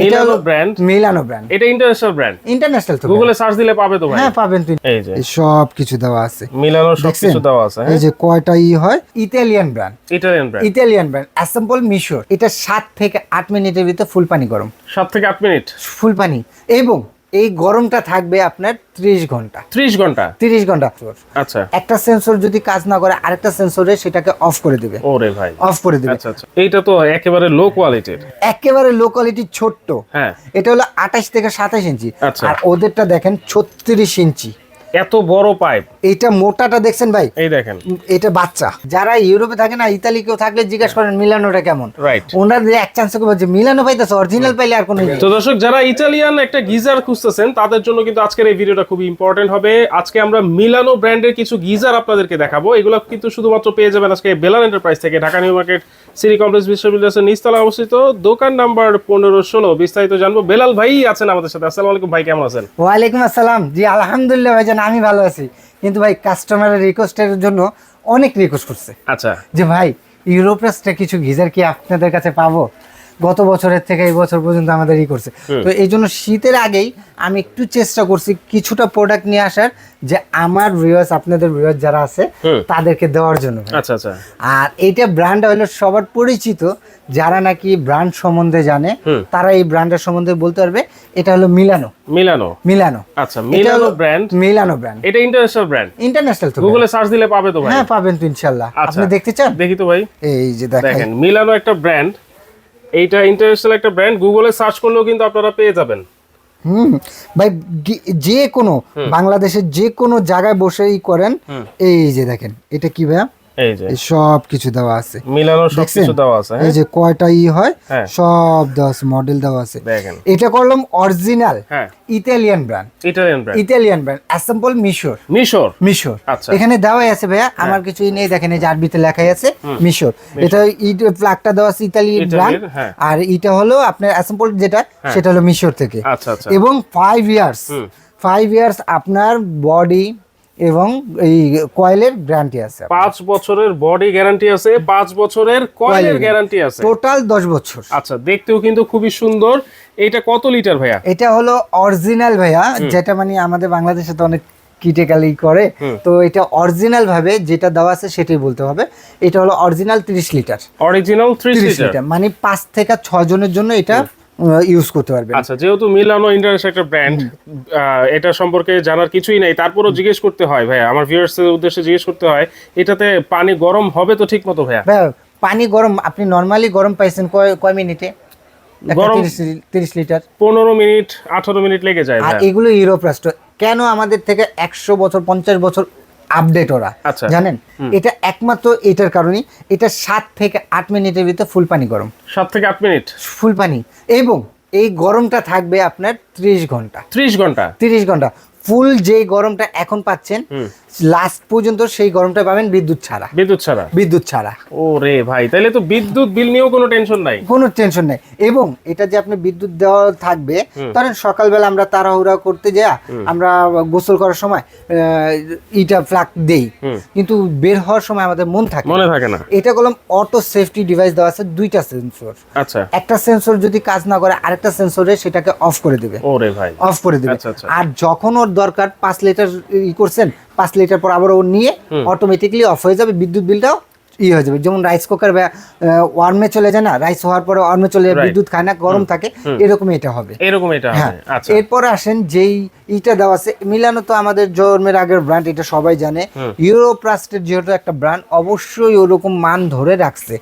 মিলানো ব্র্যান্ড মিলানো ব্র্যান্ড এটা ইন্টারন্যাশনাল ব্র্যান্ড ইন্টারন্যাশনাল তো গুগলে সার্চ দিলে পাবে তো ভাই। হ্যাঁ পাবেন তুমি। এই যে। সব কিছু দেওয়া আছে। মিলানো সব কিছু দেওয়া আছে এই হ্যাঁ যে কয়টা ই হয়? Italian brand Italian brand Italian brand assemble মিশর এটা সাত থেকে আট মিনিটের ভিতরে ফুল পানি গরম। 7 থেকে আট মিনিট। ফুল পানি এবং এই গরমটা থাকবে আপনার ত্রিশ ঘণ্টা। ত্রিশ ঘণ্টা? তিরিশ ঘণ্টা। আচ্ছা। একটা সেন্সর যদি কাজ না করে আরেকটা সেন্সরে সেটাকে অফ করে দিবে। ওরে ভাই। অফ করে দিবে। আচ্ছা আচ্ছা। এইটা তো একেবারে লো কোয়ালিটির একেবারে লো কোয়ালিটির ছোট্ট। হ্যাঁ। এটা হলো আঠাশ থেকে সাতাশ ইঞ্চি। আচ্ছা। আর ওদেরটা দেখেন ছত্রিশ ইঞ্চি। এত বড় পাইপ। এটা মোটাটা দেখছেন ভাই? এই দেখেন। এটা বাচ্চা। যারা ইউরোপে থাকে না ইতালি কেউ থাকলে জিজ্ঞাসা করেন মিলানোটা কেমন? রাইট ওনার এক চান্স বলছে মিলানো পাইতেছে অরিজিনাল পাইলে আর কোনো ইয়ে তো দর্শক যারা ইটালিয়ান একটা গিজার খুঁজতেছেন তাদের জন্য কিন্তু আজকের এই ভিডিওটা খুবই ইম্পর্টেন্ট হবে। আজকে আমরা মিলানো ব্র্যান্ডের কিছু গিজার আপনাদেরকে দেখাবো। এগুলো কিন্তু শুধুমাত্র পেয়ে যাবেন আজকে বেলান এন্টারপ্রাইজ থেকে। Dhaka new market city complex বিশ্ববিদ্যালয়ের নিচতলা অবস্থিত। দোকান নাম্বার পনেরো ষোলো। বিস্তারিত জানব। বেলাল ভাই আছেন আমাদের সাথে। আসসালামু আলাইকুম ভাই কেমন আছেন? ওয়ালাইকুম আসসালাম। জি আলহামদুলিল্লাহ ভাইজান আমি ভালো আছি। কিন্তু ভাই কাস্টমারের রিকোয়েস্টের জন্য অনেক রিকোয়েস্ট করছে। আচ্ছা। যে ভাই ইউরোপ্রাসটা কিছু গিজার কি আপনাদের কাছে পাবো? গত বছরের থেকে এই বছর পর্যন্ত আমাদের ই করছে। তো এই জন্য শীতের আগেই আমি একটু চেষ্টা করছি কিছুটা প্রোডাক্ট নিয়ে আসার যে আমার ভিউয়ার্স আপনাদের ভিউয়ার্স যারা আছে তাদেরকে দেওয়ার জন্য আচ্ছা আচ্ছা। আর এইটা ব্র্যান্ড হলো সবার পরিচিত যারা নাকি ব্র্যান্ড সম্বন্ধে জানে তারা এই ব্র্যান্ডের সম্বন্ধে বলতে পারবে এটা হলো মিলানো মিলানো মিলানো আচ্ছা মিলানো ব্র্যান্ড মিলানো ব্র্যান্ড এটা ইন্টারন্যাশনাল ব্র্যান্ড ইন্টারন্যাশনাল তো গুগলে সার্চ দিলে পাবে তো ভাই। হ্যাঁ পাবেন তো ইনশাল্লাহ। আচ্ছা। আপনি দেখতে চান? দেখি তো ভাই। এই যে দেখেন মিলানো একটা ব্র্যান্ড এইটা ইন্টারন্যাশনাল একটা ব্র্যান্ড গুগলে সার্চ করলেও কিন্তু আপনারা পেয়ে যাবেন। হুম ভাই যে কোনো বাংলাদেশের যে কোনো জায়গায় বসেই করেন। এই যে দেখেন এটা কি ভাইয়া? এই যে। সব কিছু দেওয়া আছে। মিলানো সব কিছু দেওয়া আছে এই হ্যাঁ যে কয়টা ই হয় হ্যাঁ। সব আছে মডেল দেওয়া আছে। দেখেন। এটা করলাম অরিজিনাল হ্যাঁ। Italian brand Italian brand Italian brand assemble মিশর মিশর মিশর আচ্ছা। এখানে দেওয়াই আছে ভাইয়া আমার কিছুই নেই দেখেন এই যে আরবিতে লেখাই আছে মিশর এটা ইট প্লাগটা দেওয়া আছে ইতালি ইতালির, ব্র্যান্ড হ্যাঁ। আর এটা হলো আপনার অ্যাসেম্বল যেটা সেটা হলো মিশর থেকে। আচ্ছা আচ্ছা। এবং ফাইভ ইয়ার্স ফাইভ ইয়ার্স আপনার বডি এবং এই কয়েলের গ্যারান্টি আছে পাঁচ বছরের বডি গ্যারান্টি আছে পাঁচ বছরের কয়েলের গ্যারান্টি আছে। টোটাল দশ বছর। আচ্ছা দেখতেও কিন্তু খুবই সুন্দর। এটা কত লিটার ভাইয়া? এটা হলো অরিজিনাল ভাইয়া যেটা মানে আমাদের বাংলাদেশে তো অনেক ক্রিটিক্যালি করে। তো এটা অরিজিনাল ভাবে যেটা দেওয়া আছে সেটাই বলতে হবে। এটা হলো অরিজিনাল তিরিশ লিটার অরিজিনাল ত্রিশ তিরিশ লিটার লিটার মানে পাঁচ থেকে ছয় জনের জন্য এটা ইউজ করতে পারবেন। আচ্ছা যেহেতু মিলানো ইন্টারন্যাশনাল একটা ব্র্যান্ড এটা সম্পর্কে জানার কিছুই নেই। তারপরও জিজ্ঞেস করতে হয় ভাইয়া। আমার ভিউয়ার্স এর উদ্দেশ্যে জিজ্ঞেস করতে হয় এটাতে পানি গরম হবে তো ঠিক মতো ভাইয়া? ভাইয়া, পানি গরম আপনি নর্মালি গরম পাইছেন কয় কয় মিনিটে? গরম- 30 তিরিশ লিটার। পনেরো মিনিট আঠারো মিনিট লেগে যায় আর এগুলো ইউরোপ রাষ্ট্র। কেন আমাদের থেকে একশো বছর পঞ্চাশ বছর আপডেট ওরা আচ্ছা। জানেন? এটা একমাত্র এটার কারণে এটা সাত থেকে আট মিনিটের ভিতরে ফুল পানি গরম। সাত থেকে আট মিনিট? ফুল পানি। এবং এই গরমটা থাকবে আপনার ত্রিশ ঘণ্টা। ত্রিশ ঘণ্টা? ত্রিশ ঘণ্টা। ফুল যে গরমটা এখন পাচ্ছেন লাস্ট পর্যন্ত সেই গরমটা পাবেন বিদ্যুৎ ছাড়া। বিদ্যুৎ ছাড়া? বিদ্যুৎ ছাড়া। ও রে ভাই তাহলে তো বিদ্যুৎ বিল নিয়েও কোনো টেনশন নাই। কোনো টেনশন নাই। এবং এটা যে আপনি বিদ্যুৎ দেওয়া থাকবে ধরেন সকালবেলা আমরা তাড়াহুড়া করতে যা আমরা গোসল করার সময় ইটা ফ্লাক দেই। কিন্তু বের হওয়ার সময় আমাদের মন থাকে মনে থাকে না। এটা করলাম অটো সেফটি ডিভাইস দেওয়া আছে দুইটা সেন্সর আচ্ছা। একটা সেন্সর যদি কাজ না করে আরেকটা সেন্সরে সেটাকে অফ করে দেবে। ও রে ভাই। অফ করে দেবে। আচ্ছা, আচ্ছা। আর যখন ওর দরকার পাঁচ লিটার ই করছেন পাঁচ লিটার পর আবার ও নিয়ে অটোমেটিকলি অফ হয়ে যাবে। বিদ্যুৎ বিলটাও ই হয়ে যাবে। যেমন রাইস কুকার ওয়ার্মে চলে যায় না রাইস হওয়ার পরে ওয়ার্মে চলে যায় বিদ্যুৎ খায় না গরম থাকে এরকম এটা হবে। এরকম এটা হ্যাঁ। হবে আচ্ছা। এরপর আসেন যেই ইটা দেওয়া আছে মিলানো তো আমাদের জন্মের আগের ব্র্যান্ড এটা সবাই জানে। ইউরোপ্লাস্টের যেহেতু একটা ব্র্যান্ড অবশ্যই ওরকম মান ধরে রাখছে।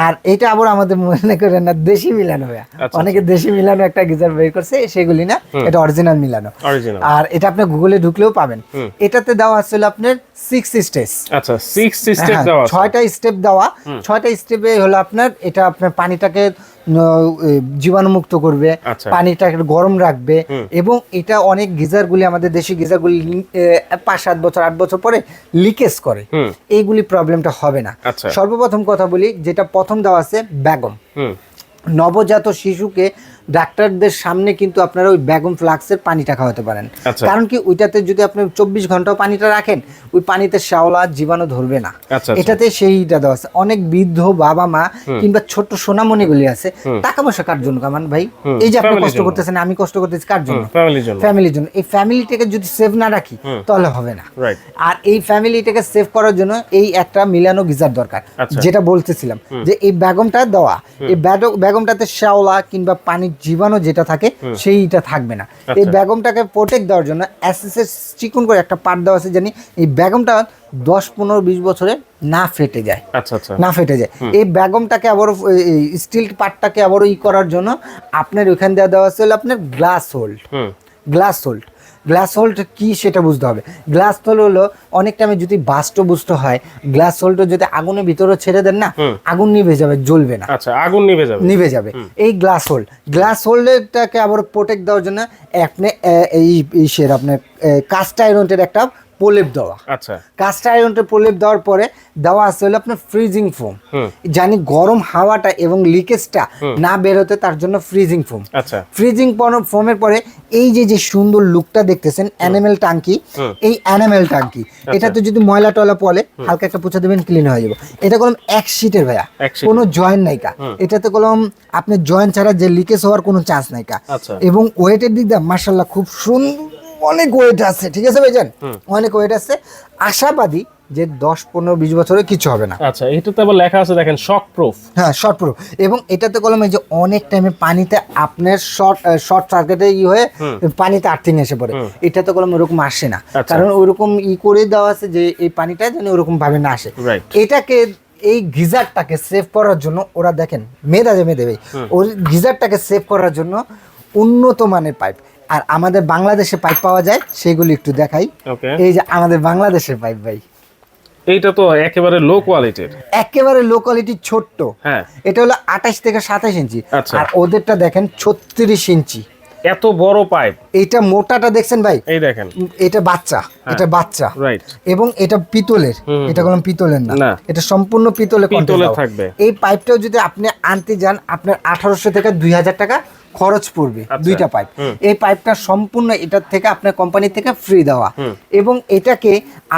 আর এটা আবার আমাদের মনে করেন না দেশি মিলানো ভাইয়া। আচ্ছা, অনেকে দেশি মিলানো একটা গিজার বের করছে সেগুলি না এটা অরিজিনাল মিলানো। অরিজিনাল আর এটা আপনি গুগলে ঢুকলেও পাবেন। এটাতে দেওয়া আসলে আপনার সিক্স স্টেজ আচ্ছা সিক্স সিস্টেম দেওয়া আছে। ছয়টা স্টেপ দেওয়া। ছয়টা স্টেপে হলো আপনার এটা আপনার পানিটাকে জীবাণুমুক্ত করবে আচ্ছা। পানিটাকে গরম রাখবে এবং এটা অনেক গিজারগুলি আমাদের দেশি গিজারগুলি পাঁচ সাত বছর আট বছর পরে লিকেজ করে। এইগুলি প্রবলেমটা হবে না। আচ্ছা। সর্বপ্রথম কথা বলি যেটা প্রথম দেওয়া আছে বেগম হুম। নবজাত শিশুকে ডাক্তারদের সামনে কিন্তু আপনারা ওই বেগম ফ্লাক্সের পানিটা খাওয়াতে পারেন। আচ্ছা। কারণ কি ওইটাতে যদি আপনি চব্বিশ ঘন্টাও পানিটা রাখেন ওই পানিতে শ্যাওলা জীবাণু ধরবে না। আচ্ছা, আচ্ছা। এটাতে সেইটা দেওয়া আছে। অনেক বৃদ্ধ বাবা মা কিংবা ছোট্ট সোনামণিগুলি আছে টাকা পয়সা কার জন্য কামান ভাই? এই যে আপনি কষ্ট করতেছেন আমি কষ্ট করতেছি কার জন্য? ফ্যামিলির জন্য। এই ফ্যামিলিটাকে যদি সেভ না রাখি তাহলে হবে না। আর এই ফ্যামিলিটাকে সেভ করার জন্য এই একটা মিলানো গিজার দরকার। যেটা বলতেছিলাম যে এই বেগমটা দেওয়া এই বেগ- বেগমটাতে শ্যাওলা কিংবা পানির জীবাণু যেটা থাকে সেইটা থাকবে না। এই ব্যাগমটাকে বেগমটাকে প্রোটেক্ট দেওয়ার জন্য অ্যাসেসের চিকুন করে একটা পাট দেওয়া আছে জানি এই ব্যাগমটা দশ পনেরো বিশ বছরে না ফেটে যায়। আচ্ছা আচ্ছা। না ফেটে যায়। এই ব্যাগমটাকে আবার স্টিল পাটটাকে আবার ই করার জন্য আপনার ওইখান দেওয়া দেওয়া আছে হলো আপনার glass hold glass hold glass hold কি সেটা বুঝতে হবে। গ্লাস হোল্ড হলো অনেক টাইমে যদি বাস্ট বুস্ট হয় গ্লাস হোল্ড যদি আগুনের ভিতরে ছেড়ে দেন না আগুন নিভে যাবে জ্বলবে না। আচ্ছা আগুন নিভে যাবে। নিভে যাবে। এই গ্লাস হোল্ড গ্লাস হোল্ডটাকে আবার প্রোটেক্ট দেওয়ার জন্য আপনি এই ইসের আপনার কাস্ট আয়রনের একটা প্রলেপ দেওয়া। আচ্ছা। কাস্ট আয়রনের প্রলেপ দেওয়ার পরে দেওয়া আছে হলো আপনার ফ্রিজিং ফোম জানি গরম হাওয়াটা এবং লিকেজটা না বেরোতে তার জন্য ফ্রিজিং ফোম আচ্ছা। ফ্রিজিং ফোমের পরে এই যে যে সুন্দর লুকটা দেখতেছেন অ্যানিমেল টাঙ্কি হুম। এই অ্যানিমেল টাঙ্কি। এটাতে যদি ময়লা টয়লা পলে হালকা একটা পুছা দেবেন ক্লিন হয়ে যাবে। এটা কলম এক শীটের ভাইয়া। কোনো জয়েন্ট নাইকা এটাতে কলম আপনি জয়েন্ট ছাড়া যে লিকেজ হওয়ার কোনো চান্স নাইকা আচ্ছা। এবং ওয়েটের দিক দিয়ে মার্শাল্লাহ খুব সুন্দর অনেক ওয়েট আছে ঠিক আছে ভাইজান? অনেক ওয়েট আছে। আশাবাদী যে দশ পনেরো বিশ বছরে কিছু হবে না। আচ্ছা এটাতে আবার লেখা আছে দেখেন শক প্রুফ হ্যাঁ শর্ট প্রুফ এবং এটাতে কলম এই যে অনেক টাইমে পানিতে আপনার শর্ট শর্ট সার্কিটে ই হয়ে পানিতে আর্থিং এসে পড়ে। এটাতে কলম ওরকম আসে না। আচ্ছা। কারণ ওরকম ই করে দেওয়া আছে যে এই পানিটা যেন ওরকম ভাবে না আসে। এটাকে এই গিজারটাকে সেভ করার জন্য ওরা দেখেন মেধা যে মেধে ভাই ওর গিজারটাকে সেভ করার জন্য উন্নত মানের পাইপ আর আমাদের বাংলাদেশে পাইপ পাওয়া যায় সেগুলি একটু দেখাই। এই যে আমাদের বাংলাদেশের পাইপ ভাই। এইটা তো একেবারে লো কোয়ালিটির একেবারে লো কোয়ালিটি ছোট্ট। হ্যাঁ। এটা হলো আঠাশ থেকে সাতাশ ইঞ্চি। আচ্ছা। আর ওদেরটা দেখেন ছত্রিশ ইঞ্চি। এত বড় পাইপ এটা মোটাটা দেখছেন ভাই? এই দেখেন। এটা বাচ্চা এটা বাচ্চা। রাইট এবং এটা পিতলের। এটা কোনো পিতলের না। এটা সম্পূর্ণ পিতলে পিতলের থাকবে। এই পাইপটাও যদি আপনি আনতে যান আপনার আঠারোশো থেকে দুই হাজার টাকা খরচ পড়বে আচ্ছা। দুইটা পাইপ এই পাইপটা সম্পূর্ণ এটার থেকে আপনার কোম্পানি থেকে ফ্রি দেওয়া। এবং এটাকে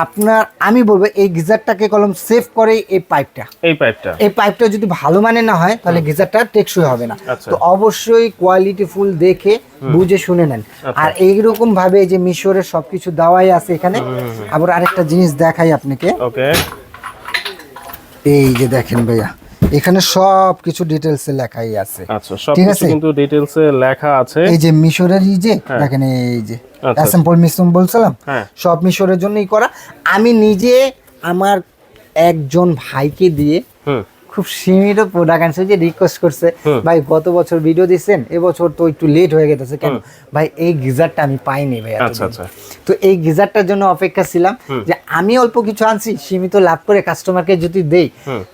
আপনার আমি বলব এই গিজারটাকে কলম সেভ করে এই পাইপটা এই পাইপটা এই পাইপটা যদি ভালো মানে না হয় তাহলে গিজারটা টেকসই হবে না। আচ্ছা। তো অবশ্যই কোয়ালিটি ফুল দেখে বুঝে শুনে নেন। আচ্ছা। আর এইরকম ভাবে যে মিশরের সবকিছু দেওয়াই আছে এখানে আবার আরেকটা জিনিস দেখাই আপনাকে। ওকে এই যে দেখেন ভাইয়া এখানে সব কিছু ডিটেলসে লেখাই আছে আচ্ছা সব ঠিক কিছু আছে। কিন্তু ডিটেলসে লেখা আছে এই যে মিশরের এই যে দেখেন এই যে আচ্ছা। অ্যাসেম্বল মিশ্রণ বলছিলাম হ্যাঁ। সব মিশরের জন্যই করা আমি নিজে আমার একজন ভাইকে দিয়ে হুম খুব সীমিত প্রোডাক্ট আনছে। যে রিকোয়েস্ট করছে ভাই গত বছর ভিডিও দিচ্ছেন এবছর তো একটু লেট হয়ে গেছে কেন? ভাই এই গিজারটা আমি পাইনি ভাই আচ্ছা, আচ্ছা। তো এই গিজারটার জন্য অপেক্ষা ছিলাম যে আমি অল্প কিছু আনছি সীমিত লাভ করে কাস্টমারকে যদি দেই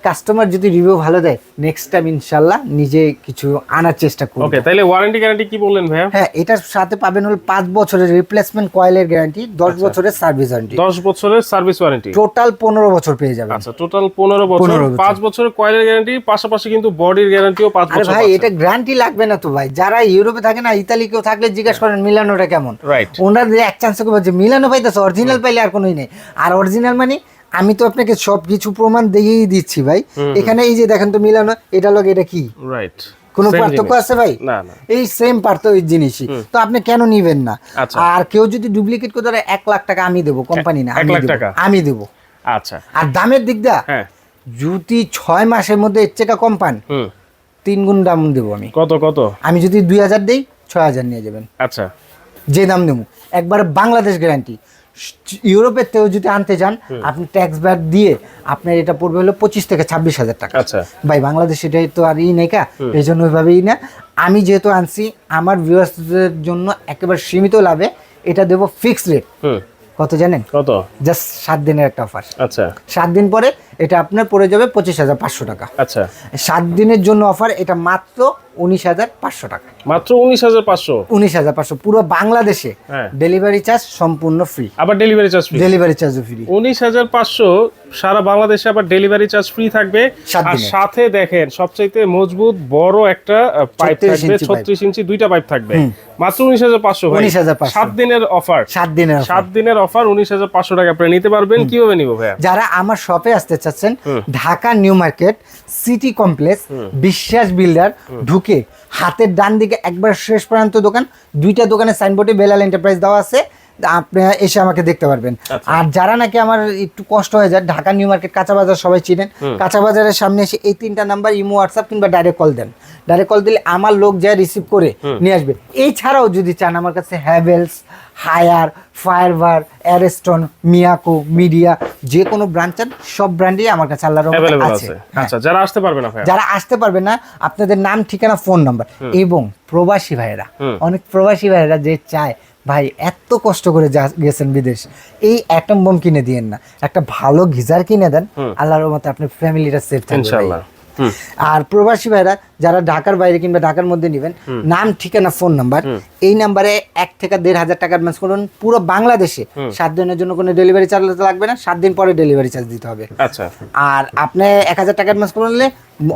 কাস্টমার যদি রিভিউ ভালো দেয় নেক্সট টাইম ইনশাল্লাহ নিজে কিছু আনার চেষ্টা করব। ওকে তাইলে ওয়ারেন্টি গ্যারান্টি কি বললেন ভাইয়া? হ্যাঁ এটার সাথে পাবেন হল পাঁচ বছরের রিপ্লেসমেন্ট কয়েলের গ্যারান্টি দশ আচ্ছা। বছরের সার্ভিস ওয়ারেন্টি দশ বছরের সার্ভিস ওয়ারেন্টি টোটাল পনেরো বছর পেয়ে যাবেন। আচ্ছা টোটাল পনেরো বছর 15 বছর। পাঁচ বছরের গ্যারান্টি পাশাপাশি কিন্তু বডির গ্যারান্টিও পাঁচ বছর ভাই এটা গ্যারান্টি লাগবে না তো ভাই। যারা ইউরোপে থাকে না ইতালি কেউ থাকলে জিজ্ঞাসা করেন মিলানোটা কেমন। রাইট ওনারা এক চান্স করে বলছে মিলানো পাইতেছে অরিজিনাল পাইলে আর কোনোই নেই। আর অরিজিনাল মানে আমি তো আপনাকে সব কিছু প্রমাণ দিয়েই দিচ্ছি ভাই। এখানে এই যে দেখেন তো মিলানো এটা লোক এটা কি? রাইট কোনো পার্থক্য আছে ভাই? না না। এই সেম পার্থক্য জিনিসই। তো আপনি কেন নিবেন না? আচ্ছা। আর কেউ যদি ডুপ্লিকেট করে এক লাখ টাকা আমি দেবো কোম্পানি না আমি লাখ দেবো। আমি দেবো। আচ্ছা। আর দামের দিক দা হ্যাঁ। যদি ছয় মাসের মধ্যে এর চেয়ে কম পান তিন গুণ দাম দেবো আমি। কত কত? আমি যদি দুই হাজার দিই ছয় হাজার নিয়ে যাবেন। আচ্ছা। যে দাম দেবো। একবার বাংলাদেশ গ্যারান্টি ইউরোপের থেকেও যদি আনতে চান আপনি ট্যাক্স ব্যাক দিয়ে আপনার এটা পড়বে হলো পঁচিশ থেকে ছাব্বিশ হাজার টাকা। আচ্ছা। ভাই বাংলাদেশ এটাই তো আর ই নেই কা এই জন্য ওইভাবেই না। আমি যেহেতু আনছি আমার ভিউয়ার্সদের জন্য একেবারে সীমিত লাভে এটা দেবো ফিক্সড রেট হুম। কত জানেন? কত? জাস্ট সাত দিনের একটা অফার আচ্ছা। সাত দিন পরে এটা আপনার পড়ে যাবে পঁচিশ হাজার পাঁচশো টাকা। আচ্ছা। সাত দিনের জন্য অফার এটা মাত্র উনিশ হাজার পাঁচশো টাকা। মাত্র উনিশ হাজার পাঁচশো? উনিশ হাজার পাঁচশো পুরো বাংলাদেশে হ্যাঁ। ডেলিভারি চার্জ সম্পূর্ণ ফ্রি। আবার ডেলিভারি চার্জ ফ্রি? ডেলিভারি চার্জও ফ্রি। উনিশ হাজার পাঁচশো সারা বাংলাদেশে আবার ডেলিভারি চার্জ ফ্রি থাকবে। আর সাথে দেখেন সবচাইতে মজবুত বড় একটা পাইপ থাকবে ছত্রিশ ইঞ্চি দুইটা পাইপ থাকবে। মাত্র উনিশ হাজার পাঁচশো 19,500 সাত দিনের অফার সাত দিনের সাত দিনের অফার উনিশ হাজার পাঁচশো টাকা। আপনি নিতে পারবেন কীভাবে নিব ভাইয়া? যারা আমার শপে আসতে চাচ্ছেন Dhaka new market city complex Biswas builder ঢুকে হাতের ডান দিকে একবার শেষ প্রান্ত দোকান দুইটা দোকানের সাইনবোর্ডে বেলাল এন্টারপ্রাইজ দেওয়া আছে। আপনারা এসে আমাকে দেখতে পারবেন। আর যারা নাকি আমার একটু কষ্ট হয়ে যায় ঢাকা নিউ মার্কেট কাঁচা বাজার সবাই চিনেন। কাঁচা বাজারের সামনে এসে এই তিনটা নাম্বার ইমো হোয়াটসঅ্যাপ কিংবা ডাইরেক্ট কল দেন। ডাইরেক্ট কল দিলে আমার লোক যায় রিসিভ করে নিয়ে আসবে। এছাড়াও যদি চান আমার কাছে হ্যাভেলস হায়ার ফায়ারবার অ্যারেস্টন মিয়াকো মিডিয়া যে কোনো ব্র্যান্ড চান সব ব্র্যান্ডই আমার কাছে আল্লাহর আছে। আচ্ছা যারা আসতে পারবে না যারা আসতে পারবে না আপনাদের নাম ঠিকানা ফোন নাম্বার এবং প্রবাসী ভাইয়েরা। অনেক প্রবাসী ভাইয়েরা যে চায় ভাই এত কষ্ট করে যা- গেছেন বিদেশ এই অ্যাটম বোম কিনে দিয়েন না। একটা ভালো গিজার কিনে দেন আল্লাহর মতে আপনার ফ্যামিলিটা সেফ থাকবে। আর প্রবাসী ভাইরা যারা ঢাকার বাইরে কিংবা ঢাকার মধ্যে নেবেন নাম ঠিকানা ফোন নাম্বার এই নাম্বারে এক থেকে দেড় হাজার টাকা অ্যাডভান্স করুন। পুরো বাংলাদেশে সাত দিনের জন্য কোনো ডেলিভারি চার্জ লাগবে না সাত দিন পরে ডেলিভারি চার্জ দিতে হবে। আচ্ছা। আর আপনি এক হাজার টাকা অ্যাডভান্স করলে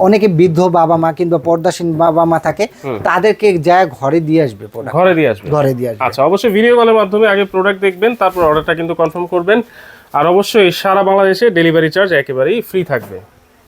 অনেকে বৃদ্ধ বাবা মা কিংবা পর্দাসীন বাবা মা থাকে তাদেরকে যা ঘরে দিয়ে আসবে ঘরে দিয়ে আসবে। ঘরে দিয়ে আসবে। আচ্ছা অবশ্যই ভিডিও কলের মাধ্যমে আগে প্রোডাক্ট দেখবেন তারপর অর্ডারটা কিন্তু কনফার্ম করবেন। আর অবশ্যই সারা বাংলাদেশে ডেলিভারি চার্জ একেবারেই ফ্রি থাকবে।